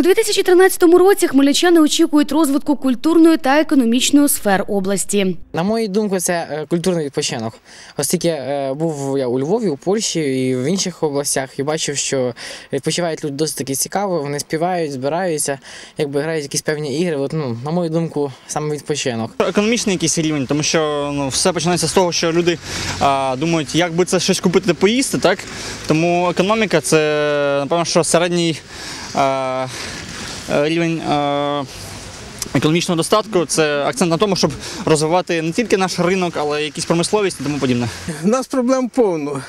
У 2013 році хмельничани очікують розвитку культурної та економічної сфер області. На мою думку, це е, культурний відпочинок. Оскільки е, був я у Львові, у Польщі і в інших областях, і бачив, що відпочивають люди досить таки цікаво, вони співають, збираються, якби грають якісь певні ігри. От, ну, на мою думку, саме відпочинок. Економічний якийсь рівень, тому що ну, все починається з того, що люди а, думають, як би це щось купити поїсти, так? Тому економіка це, напевно, що середній а, рівень. Економічного достатку це акцент на тому, щоб розвивати не тільки наш ринок, але й якісь промисловість і тому подібне. У нас проблем повно.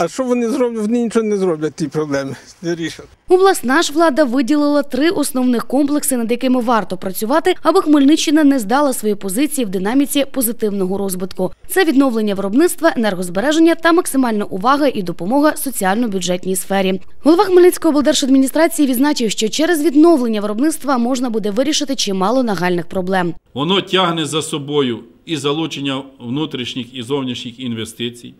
А що вони зроблять? Вони нічого не зроблять, ті проблеми. Не рішать. Обласна ж влада виділила три основних комплекси, над якими варто працювати, аби Хмельниччина не здала свої позиції в динаміці позитивного розвитку. Це відновлення виробництва, енергозбереження та максимальна увага і допомога соціально-бюджетній сфері. Голова Хмельницької облдержадміністрації відзначив, що через відновлення виробництва можна буде вирішити чимало нагальних проблем. Воно тягне за собою і залучення внутрішніх і зовнішніх інвестицій.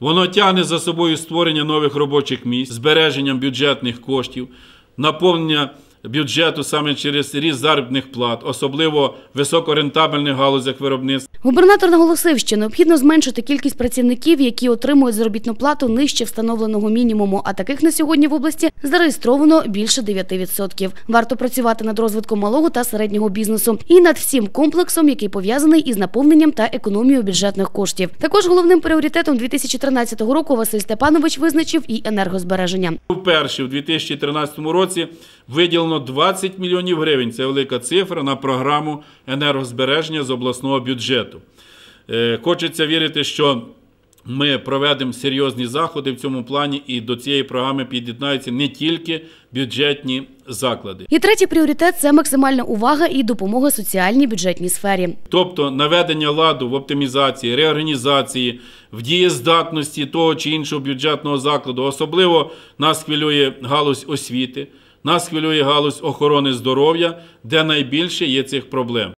Воно тягне за собою створення нових робочих місць, збереженням бюджетних коштів, наповнення бюджету саме через ріст заробітних плат, особливо в високорентабельних галузях виробництва. Губернатор наголосив, що необхідно зменшити кількість працівників, які отримують заробітну плату нижче встановленого мінімуму. А таких на сьогодні в області зареєстровано більше 9%. Варто працювати над розвитком малого та середнього бізнесу і над всім комплексом, який пов'язаний із наповненням та економією бюджетних коштів. Також головним пріоритетом 2013 року Василь Степанович визначив і енергозбереження. Вперше у 2013 році виділено 20 мільйонів гривень. Це велика цифра на програму енергозбереження з обласного бюджету. Е, Хочеться вірити, що ми проведемо серйозні заходи в цьому плані, і до цієї програми під'єднаються не тільки бюджетні заклади. І третій пріоритет це максимальна увага і допомога соціальній бюджетній сфері. Тобто наведення ладу в оптимізації, реорганізації, в дієздатності того чи іншого бюджетного закладу. Особливо нас хвилює галузь освіти, нас хвилює галузь охорони здоров'я, де найбільше є цих проблем.